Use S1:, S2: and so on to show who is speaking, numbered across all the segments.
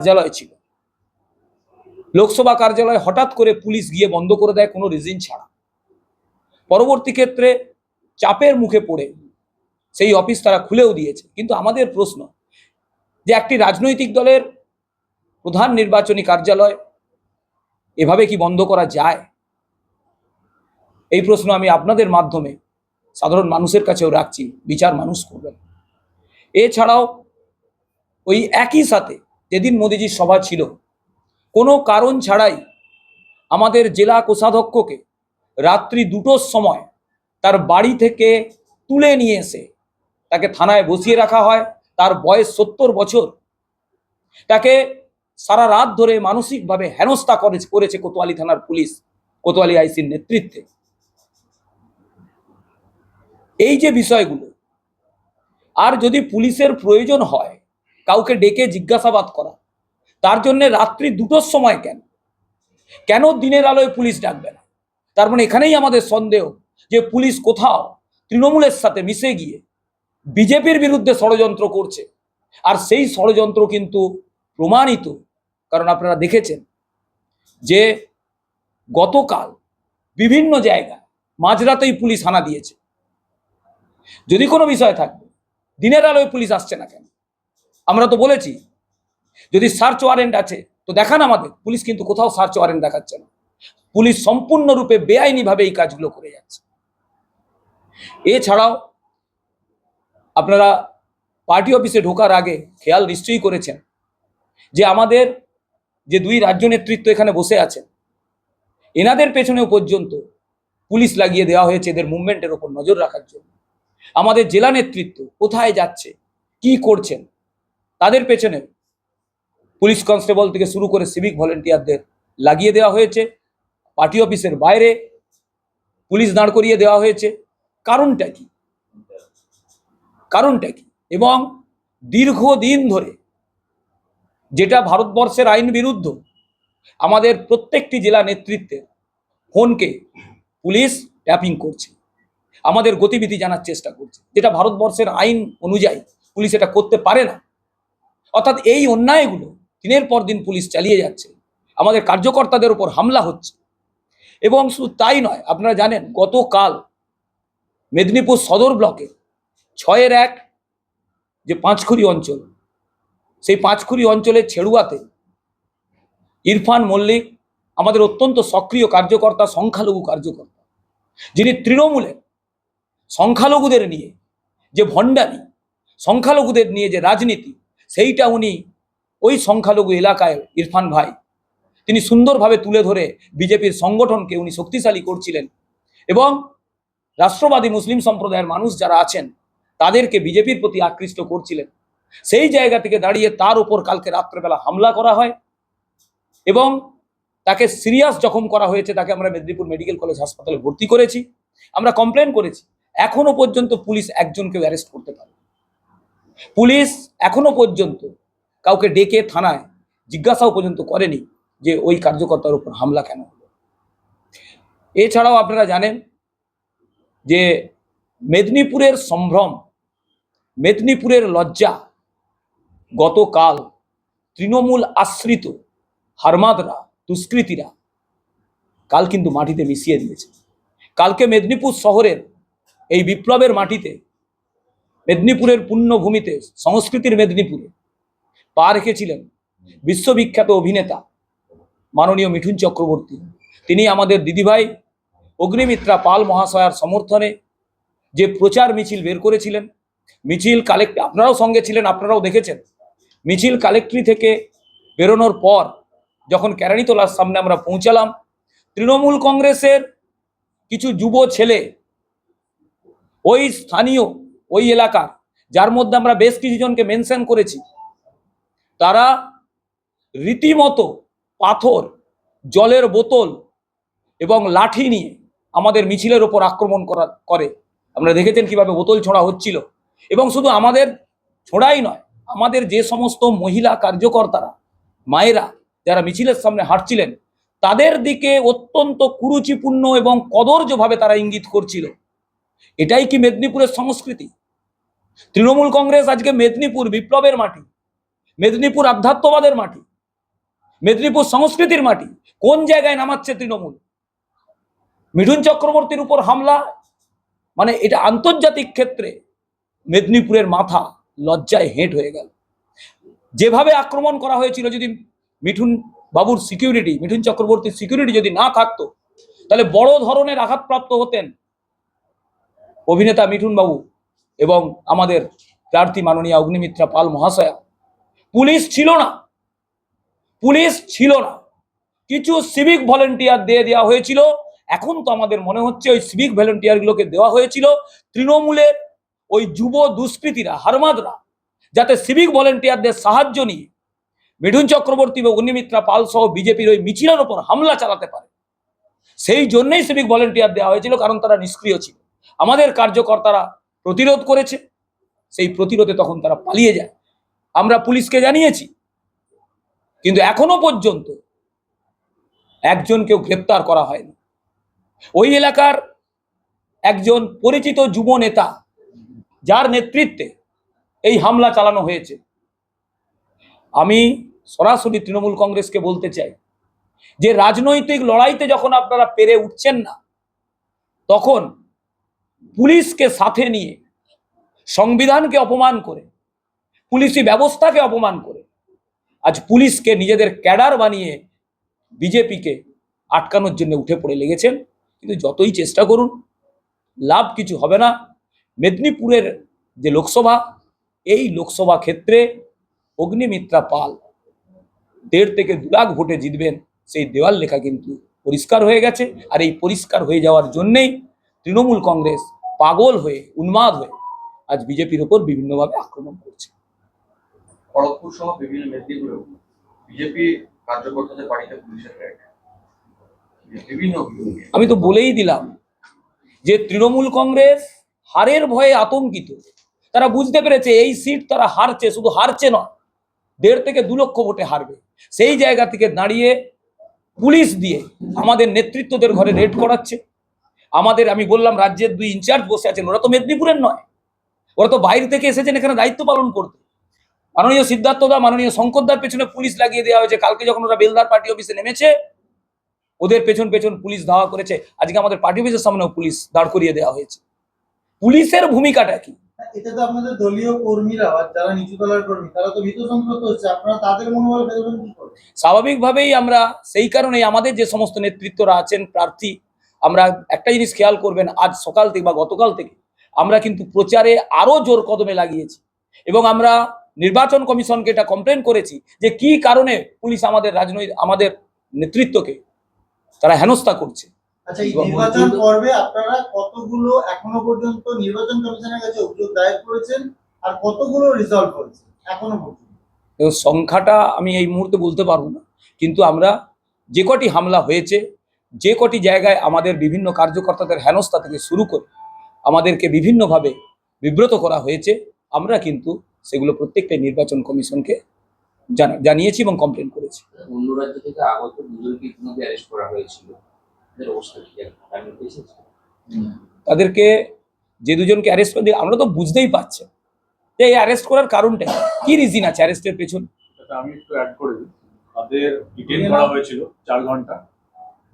S1: কার্যালয় ছিল। লোকসভা কার্যালয় হঠাৎ করে পুলিশ গিয়ে বন্ধ করে দেয়, কোনো রিজিন ছাড়া। পরবর্তী ক্ষেত্রে চাপের মুখে পড়ে সেই অফিস তারা খুলেও দিয়েছে। কিন্তু আমাদের প্রশ্ন, যে একটি রাজনৈতিক দলের প্রধান নির্বাচনী কার্যালয় এভাবে কি বন্ধ করা যায়? এই প্রশ্ন আমি আপনাদের মাধ্যমে সাধারণ মানুষের কাছেও রাখছি, বিচার মানুষ করবেন। এছাড়াও ওই একই সাথে যেদিন মোদিজির সভা ছিল, কোনো কারণ ছাড়াই আমাদের জেলা কোষাধ্যক্ষকে রাত্রি দুটোর সময় তার বাড়ি থেকে তুলে নিয়ে এসে তাকে থানায় বসিয়ে রাখা হয়। তার বয়স সত্তর বছর। তাকে সারা রাত ধরে মানসিকভাবে হেনস্থা করে করেছে কোতোয়ালি থানার পুলিশ, কোতোয়ালি আইসির নেতৃত্বে। এই যে বিষয়গুলো, আর যদি পুলিশের প্রয়োজন হয় কাউকে ডেকে জিজ্ঞাসাবাদ করা। তার জন্য রাত্রি দুটোর সময় কেন? কেন দিনের আলোয় পুলিশ ডাকবে না? তার মানে এখানেই আমাদের সন্দেহ যে পুলিশ কোথাও তৃণমূলের সাথে মিশে গিয়ে বিজেপির বিরুদ্ধে ষড়যন্ত্র করছে। আর সেই ষড়যন্ত্র কিন্তু প্রমাণিত, কারণ আপনারা দেখেছেন যে গতকাল বিভিন্ন জায়গায় মাঝরাতেই পুলিশ হানা দিয়েছে। যদি কোনো বিষয় থাকবে, দিনের আলোয় পুলিশ আসছে না কেন? আমরা তো বলেছি, যদি সার্চ ওয়ারেন্ট আছে, তো দেখান আমাদের। পুলিশ কিন্তু কোথাও সার্চ ওয়ারেন্ট দেখাচ্ছে না। পুলিশ সম্পূর্ণরূপে বেআইনিভাবে এই কাজগুলো করে যাচ্ছে। এছাড়াও, আপনারা পার্টি অফিসে ঢোকার আগে খেয়াল নিশ্চয়ই করেছেন যে আমাদের যে দুই রাজ্য নেতৃত্ব এখানে বসে আছেন, এনাদের পেছনেও পর্যন্ত পুলিশ লাগিয়ে দেওয়া হয়েছে এদের মুভমেন্টের ওপর নজর রাখার জন্য। আমাদের জেলা নেতৃত্ব কোথায় যাচ্ছে, কি করছেন তাদের পেছনে পুলিশ কনস্টেবল থেকে শুরু করে সিভিক ভলেন্টিয়ারদের লাগিয়ে দেওয়া হয়েছে। পার্টি অফিসের বাইরে পুলিশ দাঁড় করিয়ে দেওয়া হয়েছে। কারণটা কি? কারণটা কি? এবং দীর্ঘদিন ধরে যেটা ভারতবর্ষের আইন বিরুদ্ধ, আমাদের প্রত্যেকটি জেলা নেতৃত্বের ফোনকে পুলিশ ট্যাপিং করছে। আমাদের গতিবিধি জানার চেষ্টা করছে। যেটা ভারতবর্ষের আইন অনুযায়ী পুলিশ এটা করতে পারে না। অর্থাৎ এই অন্যায়গুলো দিনের পর দিন পুলিশ চালিয়ে যাচ্ছে। আমাদের কার্যকর্তাদের উপর হামলা হচ্ছে। এবং শুধু তাই নয়, আপনারা জানেন গতকাল মেদিনীপুর সদর ব্লকে ছয়ের এক যে পাঁচখুরি অঞ্চল, সেই পাঁচখুরি অঞ্চলের ছেড়ুয়াতে ইরফান মল্লিক, আমাদের অত্যন্ত সক্রিয় কার্যকর্তা, সংখ্যালঘু কার্যকর্তা, যিনি তৃণমূলের সংখ্যালঘুদের নিয়ে যে ভণ্ডামি, সংখ্যালঘুদের নিয়ে যে রাজনীতি সেইটা উনি ওই সংখ্যালঘু এলাকায় ইরফান ভাই, তিনি সুন্দরভাবে তুলে ধরে বিজেপির সংগঠনকে উনি শক্তিশালী করছিলেন এবং রাষ্ট্রবাদী মুসলিম সম্প্রদায়ের মানুষ যারা আছেন, তাদেরকে বিজেপির প্রতি আকৃষ্ট করছিলেন। সেই জায়গা থেকে দাঁড়িয়ে তার উপর কালকে রাত্রেবেলা হামলা করা হয় এবং তাকে সিরিয়াস জখম করা হয়েছে, তাকে আমরা মেদিনীপুর মেডিকেল কলেজ হাসপাতালে ভর্তি করেছি, আমরা কমপ্লেন করেছি। এখনও পর্যন্ত পুলিশ একজনকেও অ্যারেস্ট করতে পারে পুলিশ এখনও পর্যন্ত কাউকে ডেকে থানায় জিজ্ঞাসাও পর্যন্ত করেনি যে ওই কার্যকর্তার উপর হামলা কেন হলো। এছাড়াও আপনারা জানেন যে মেদিনীপুরের সম্ভ্রম, মেদিনীপুরের লজ্জা গতকাল তৃণমূল আশ্রিত হারমাদরা, দুষ্কৃতীরা কাল কিন্তু মাটিতে মিশিয়ে দিয়েছে। কালকে মেদিনীপুর শহরের এই বিপ্লবের মাটিতে মেদিনীপুরের পুণ্যভূমিতে, সংস্কৃতির মেদিনীপুরে পা রেখেছিলেন বিশ্ববিখ্যাত অভিনেতা মাননীয় মিঠুন চক্রবর্তী। তিনি আমাদের দিদিভাই অগ্নিমিত্রা পাল মহাশয়ার সমর্থনে যে প্রচার মিছিল বের করেছিলেন, মিছিল কালেক্ট আপনারাও সঙ্গে ছিলেন, আপনারাও দেখেছেন। মিছিল কালেক্টরি থেকে বেরোনোর পর যখন কেরানীতলার সামনে আমরা পৌঁছালাম, তৃণমূল কংগ্রেসের কিছু যুব ছেলে ওই স্থানীয় ওই এলাকার, যার মধ্যে আমরা বেশ কিছুজনকে মেনশন করেছি, তারা রীতিমতো পাথর, জলের বোতল এবং লাঠি নিয়ে আমাদের মিছিলের ওপর আক্রমণ করা, করে। আমরা দেখেছেন কীভাবে বোতল ছোঁড়া হচ্ছিল। এবং শুধু আমাদের ছোড়াই নয়, আমাদের যে সমস্ত মহিলা কার্যকর্তারা, মায়েরা যারা মিছিলের সামনে হাঁটছিলেন, তাদের দিকে অত্যন্ত কুরুচিপূর্ণ এবং কদর্যভাবে তারা ইঙ্গিত করছিল। এটাই কি মেদিনীপুরের সংস্কৃতি? তৃণমূল কংগ্রেস আজকে মেদিনীপুর বিপ্লবের মাটি, মেদিনীপুর আধ্যাত্মবাদের মাটি, মেদিনীপুর সংস্কৃতির মাটি, কোন জায়গায় নামাচ্ছে তৃণমূল? মিঠুন চক্রবর্তীর উপর হামলা মানে এটা আন্তর্জাতিক ক্ষেত্রে মেদিনীপুরের মাথা লজ্জায় হেঁট হয়ে গেল। যেভাবে আক্রমণ করা হয়েছিল, যদি মিঠুন বাবুর সিকিউরিটি মিঠুন চক্রবর্তীর সিকিউরিটি যদি না থাকতো, তাহলে বড় ধরনের আঘাতপ্রাপ্ত হতেন অভিনেতা মিঠুন বাবু। এবং আমাদের প্রার্থী মাননীয় অগ্নিমিত্রা পাল মহাশয়া। পুলিশ ছিল না। পুলিশ ছিল না। কিছু সিভিক ভলেন্টিয়ার দিয়ে দেওয়া হয়েছিল। এখন তো আমাদের মনে হচ্ছে ওই সিভিক ভলেন্টিয়ারগুলোকে দেওয়া হয়েছিল। তৃণমূলের ওই যুব দুষ্কৃতীরা, হারমাদরা, যাতে সিভিক ভলেন্টিয়ারদের সাহায্য নিয়ে মিঠুন চক্রবর্তী বা অগ্নিমিত্রা পাল সহ বিজেপির ওই মিছিলের ওপর হামলা চালাতে পারে। সেই জন্যই সিভিক ভলেন্টিয়ার দেওয়া হয়েছিল, কারণ তারা নিষ্ক্রিয় ছিল। আমাদের কার্যকর্তারা প্রতিরোধ করেছে, সেই প্রতিরোধে তখন তারা পালিয়ে যায়। আমরা পুলিশকে জানিয়েছি, কিন্তু এখনও পর্যন্ত একজনকেও গ্রেপ্তার করা হয়নি। ওই এলাকার একজন পরিচিত যুব নেতা, যার নেতৃত্বে এই হামলা চালানো হয়েছে। আমি সরাসরি তৃণমূল কংগ্রেসকে বলতে চাই যে, রাজনৈতিক লড়াইতে যখন আপনারা পেরে উঠছেন না, তখন পুলিশকে সাথে নিয়ে, সংবিধানকে অপমান করে, পুলিশি ব্যবস্থাকে অপমান করে, আজ পুলিশকে নিজেদের ক্যাডার বানিয়ে বিজেপিকে আটকানোর জন্য উঠে পড়ে লেগেছেন। কিন্তু যতই চেষ্টা করুন, লাভ কিছু হবে না। মেদিনীপুরের যে লোকসভা, এই লোকসভা ক্ষেত্রে অগ্নিমিত্রা পাল দেড় থেকে দু লাখ ভোটে জিতবেন, সেই দেওয়াল লেখা কিন্তু পরিষ্কার হয়ে গেছে। আর এই পরিষ্কার হয়ে যাওয়ার জন্যেই তৃণমূল কংগ্রেস পাগল হয়ে উন্মাদ হয়ে আজ বিজেপির ওপর বিভিন্নভাবে আক্রমণ করছে।
S2: খড়গপুর সহ বিভিন্ন মেদিনীপুরেও বিজেপি কার্যকর্তাদের বাড়িতে পুলিশের বিভিন্ন
S1: আমি তো বলেই দিলাম যে তৃণমূল কংগ্রেস হারের ভয়ে আতঙ্কিত। তারা বুঝতে পেরেছে এই সিট তারা হারছে শুধু হারছে নয় দেড় থেকে দু লক্ষ ভোটে হারবে। সেই জায়গা থেকে দাঁড়িয়ে পুলিশ দিয়ে আমাদের নেতৃত্বদের ঘরে রেড করাচ্ছে। আমাদের আমি বললাম রাজ্যের দুই ইনচার্জ বসে আছেন। ওরা তো মেদিনীপুরের নয়। ওরা তো বাইরে থেকে এসেছেন এখানে দায়িত্ব পালন করতে। মাননীয় সিদ্ধার্থ দা মাননীয় শঙ্করদার পেছনে পুলিশ লাগিয়ে দেওয়া হয়েছে। কালকে যখন ওরা বেলদার পার্টি অফিসে নেমেছে ওদের পেছন পেছন পুলিশ ধাওয়া করেছে। আজকে আমাদের পার্টি অফিসের সামনেও পুলিশ দাঁড় করিয়ে দেওয়া হয়েছে। পুলিশের ভূমিকাটা কি?
S3: এতে তো আপনাদের দলীয় কর্মীরা যারা নিচু তলার কর্মী তারা তো ভীত সন্ত্রস্ত হচ্ছে। আপনারা তাদের মনোবল ফেলবেন কি করে?
S1: স্বাভাবিকভাবেই আমরা সেই কারণেই আমাদের যে সমস্ত নেতৃত্বরা আছেন প্রার্থী আমরা একটা জিনিস খেয়াল করবেন আজ সকাল থেকে বা গতকাল থেকে আমরা কিন্তু প্রচারে আরও জোর কদমে লাগিয়েছি এবং আমরা নির্বাচন কমিশনকে এটা কমপ্লেন করেছি যে কি কারণে পুলিশ আমাদের রাজনৈতিক আমাদের নেতৃত্বকে তারা হেনস্থা করছে।
S3: আচ্ছা এই নির্বাচন পর্বে আপনারা কতগুলো এখনও পর্যন্ত নির্বাচন কমিশনের কাছে অভিযোগ দায়ের করেছেন আর কতগুলো রিজলভ হয়েছে এখনও পর্যন্ত?
S1: সংখ্যাটা আমি এই মুহূর্তে বলতে পারব না কিন্তু আমরা যে কটি হামলা হয়েছে যে কটি জায়গায় আমাদের বিভিন্ন কার্যকর্তাদের হেনস্থা থেকে শুরু করে আমাদেরকে বিভিন্নভাবে বিব্রত করা হয়েছে আমরা কিন্তু সেগুলো প্রত্যেকটাই নির্বাচন কমিশনকে জানা- জানিয়েছি এবং কমপ্লেন করেছি।
S4: অন্য রাজ্য থেকে আগত দুজনকে ইতিমধ্যে অ্যারেস্ট করা হয়েছিল।
S1: তাদেরকে যে দুজনকে অ্যারেস্ট করে দিয়ে আমরা তো বুঝতেই পারছি। যে এই অ্যারেস্ট করার কারণটা কি? কি রিজিন আছে অ্যারেস্টের পেছনে?
S5: আমি একটু অ্যাড করে দিই। তাদের ডিটেন করা হয়েছিল চার ঘণ্টা।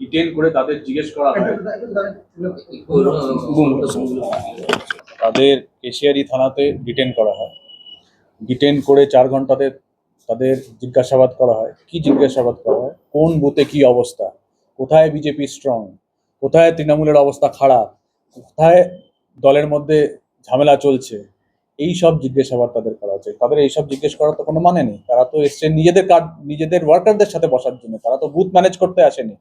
S5: ডিটেন করে তাদের জিজ্ঞেস করা হয়। তাদের কেশিয়ারি থানাতে ডিটেন করা হয়। ডিটেন করে চার ঘন্টাতে তাদের জিজ্ঞাসাবাদ করা হয়। কি জিজ্ঞাসাবাদ করা হয়? কোন বুথে কি অবস্থা? কোথায় বিজেপি স্ট্রং কোথায় তৃণমূলের অবস্থা খারাপ? কোথায় দলের মধ্যে ঝামেলা চলছে? এই সব জিজ্ঞাসাবাদ তাদের করা হচ্ছে। তাদের এই সব জিজ্ঞেস করার তো কোনো মানে নেই। তারা তো এসছে নিজেদের কাজ নিজেদের ওয়ার্কারদের সাথে বসার জন্য। তারা তো বুথ ম্যানেজ করতে আসেনি।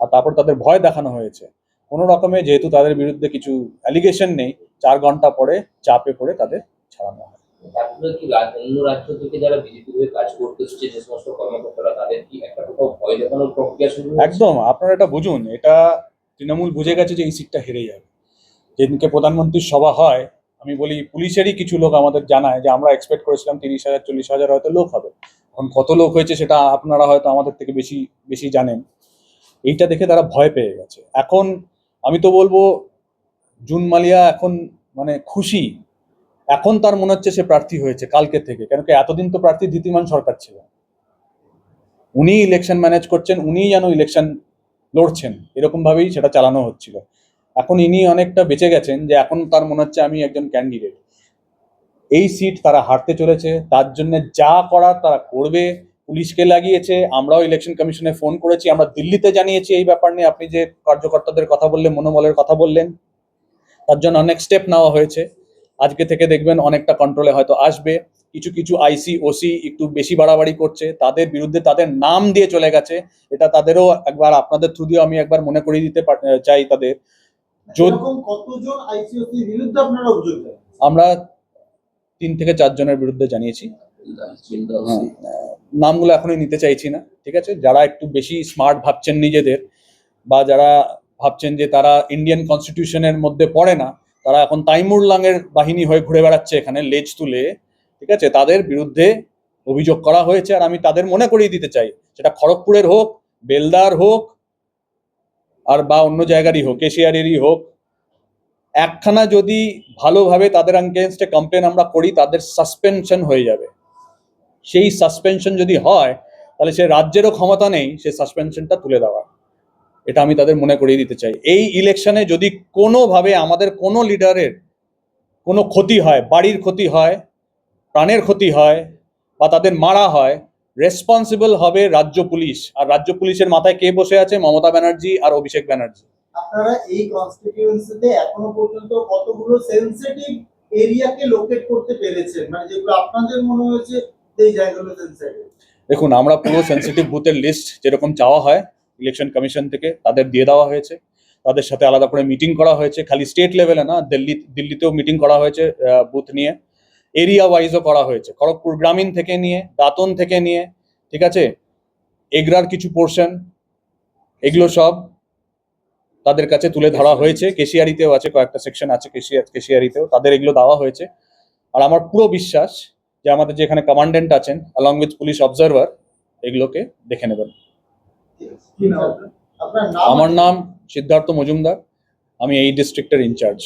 S5: আর তারপর তাদের ভয় দেখানো হয়েছে। কোনো রকমে যেহেতু তাদের বিরুদ্ধে কিছু অ্যালিগেশন নেই চার ঘণ্টা পরে চাপে পড়ে তাদের ছাড়ানো হয়।
S4: তারপরে কি অন্য রাজ্য থেকে যারা বিজেপি হয়ে কাজ করতে এসেছে যে সমস্ত কর্মকর্তারা তাদের কি একটা কোথাও ভয় দেখানোর প্রক্রিয়া শুরু
S5: একদম আপনারা এটা বুঝুন এটা তৃণমূল বুঝে গেছে যে এই সিটটা হেরে যাবে। যেদিনকে প্রধানমন্ত্রীর সভা হয় আমি বলি পুলিশেরই কিছু লোক আমাদের জানায় যে আমরা এক্সপেক্ট করেছিলাম তিরিশ হাজার চল্লিশ হাজার হয়তো লোক হবে। এখন কত লোক হয়েছে সেটা আপনারা হয়তো আমাদের থেকে বেশি বেশি জানেন। এইটা দেখে তারা ভয় পেয়ে গেছে। এখন আমি তো বলব জুন মালিয়া এখন মানে খুশি। এখন তার মনে হচ্ছে সে প্রার্থী হয়েছে কালকে থেকে, কেন কি এতদিন তো প্রার্থী দ্বিতীয়মান সরকার ছিল। উনি ইলেকশন ম্যানেজ করছেন উনিই যেন ইলেকশন লড়ছেন এরকম ভাবেই সেটা চালানো হচ্ছিল। এখন ইনি অনেকটা বেঁচে গেছেন যে এখন তার মনে হচ্ছে আমি একজন ক্যান্ডিডেট এই সিট তারা হারতে চলেছে, তার জন্য যা করার তারা করবে পুলিশকে লাগিয়েছে আমরাও ইলেকশন কমিশনে ফোন করেছি আমরা দিল্লিতে জানিয়েছি এই ব্যাপার নিয়ে। আপনি যে কার্যকর্তাদের কথা বললেন মনোবলের কথা বললেন তার জন্য অনেক স্টেপ নেওয়া হয়েছে। আজকে থেকে দেখবেন অনেকটা কন্ট্রোলে হয়তো আসবে। কিছু কিছু আইসি ওসি একটু বেশি বাড়াবাড়ি করছে। তাদের বিরুদ্ধে তাদের নাম দিয়ে চলে গেছে। এটা তাদেরও একবার আপনাদের থ্রু দিয়ে আমি একবার মনে করিয়ে দিতে চাই তাদের।
S3: কতজন আইসিওসির বিরুদ্ধে আপনারা অভিযোগ
S5: আমরা তিন থেকে চারজনের বিরুদ্ধে জানিয়েছি। নামগুলো এখনই নিতে চাইছি না, ঠিক আছে? যারা একটু বেশি স্মার্ট ভাবছেন নিজেদের, বা যারা ভাবছেন যে তারা ইন্ডিয়ান কনস্টিটিউশনের মধ্যে পড়ে না, তারা এখন তাইমুর লাঙের বাহিনী হয়ে ঘুরে বেড়াচ্ছে এখানে, লেজ তুলে, ঠিক আছে? তাদের বিরুদ্ধে অভিযোগ করা হয়েছে, আর আমি তাদের মনে করিয়ে দিতে চাই। সেটা খড়গপুরের হোক, বেলদার হোক, আর বা অন্য জায়গারই হোক এশিয়ারেরই হোক, একখানা যদি ভালোভাবে তাদের অ্যাগেনস্টে কমপ্লেন আমরা করি, তাদের সাসপেনশন হয়ে যাবে। সেই সাসপেনশন যদি হয়, তাহলে সে রাজ্যেরও ক্ষমতা নেই সে সাসপেনশনটা তুলে দেওয়ার। এটা আমি তাদের মনে করিয়ে দিতে চাই। এই ইলেকশনে যদি কোনোভাবে আমাদের কোনো লিডারের কোনো ক্ষতি হয়, বাড়ির ক্ষতি হয়, প্রাণের ক্ষতি হয়, বা তাদের মারা হয় রেসপন্সিবল হবে রাজ্য পুলিশ। আর রাজ্য পুলিশের মাথায় কে বসে আছে? মমতা ব্যানার্জি আর অভিষেক ব্যানার্জি।
S3: আপনারা এই কনস্টিটিউয়েন্সিতে এখনও পর্যন্ত কতগুলো সেনসিটিভ এরিয়াকে লোকেট করতে পেরেছেন? মানে যেগুলো আপনাদের মনে হয়েছে
S5: দেখুন, আমরা পুরো সেন্সিটিভ বুথের লিস্ট যেরকম চাওয়া হয় ইলেকশন কমিশন থেকে, তাদের দিয়ে দেওয়া হয়েছে। তাদের সাথে আলাদা করে মিটিং করা হয়েছে। খালি স্টেট লেভেলে না, দিল্লি, দিল্লিতেও মিটিং করা হয়েছে বুথ নিয়ে। এরিয়া ওয়াইজও করা হয়েছে। খড়গপুর গ্রামীণ থেকে নিয়ে, দাঁতন থেকে নিয়ে, ঠিক আছে? এগরার কিছু পোর্শন এগুলো সব তাদের কাছে তুলে ধরা হয়েছে। কেশিয়ারিতেও আছে, কয়েকটা সেকশন আছে, কেশিয়া, কেশিয়ারিতেও। তাদের এগুলো দেওয়া হয়েছে। আর আমার পুরো বিশ্বাস যে আমাদের যে এখানে কমান্ডেন্ট আছেন অ্যালং উইথ পুলিশ অবজারভার এগুলোকে দেখে নেবেন। আমার নাম সিদ্ধার্থ মজুমদার। আমি এই ডিস্ট্রিক্টের ইনচার্জ